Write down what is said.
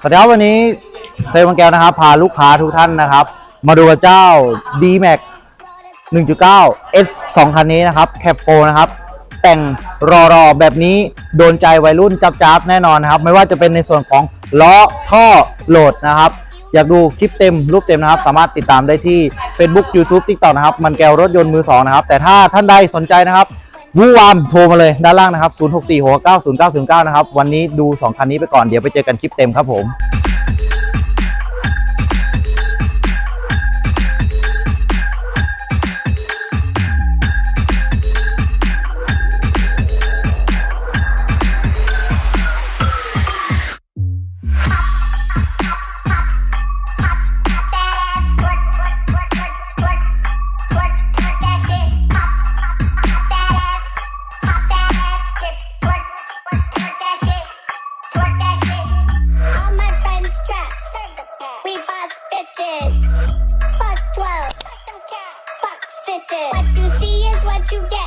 สวัสดีครับวันนี้เซลล์บางแก้วนะครับ พาลูกค้าทุกท่านนะครับ มาดูกับเจ้า D Max 1.9 S 2 คันนี้นะครับแคปโปนะครับ แต่งรอรอแบบนี้โดนใจวัยรุ่นจับจับแน่นอนนะครับ ไม่ว่าจะเป็นในส่วนของล้อท่อโหลดนะครับ อยากดูคลิปเต็มรูปเต็มนะครับ สามารถติดตามได้ที่ Facebook YouTube TikTok นะครับ มันแก้วรถยนต์มือสองนะครับ แต่ถ้าท่านใดสนใจนะครับ วูวามโทรมาเลยด้านล่างนะครับ 064 6 9 0 9 0 9นะครับ วันนี้ดู 2 คันนี้ไปก่อน เดี๋ยวไปเจอกันคลิปเต็มครับผม What you see is what you get.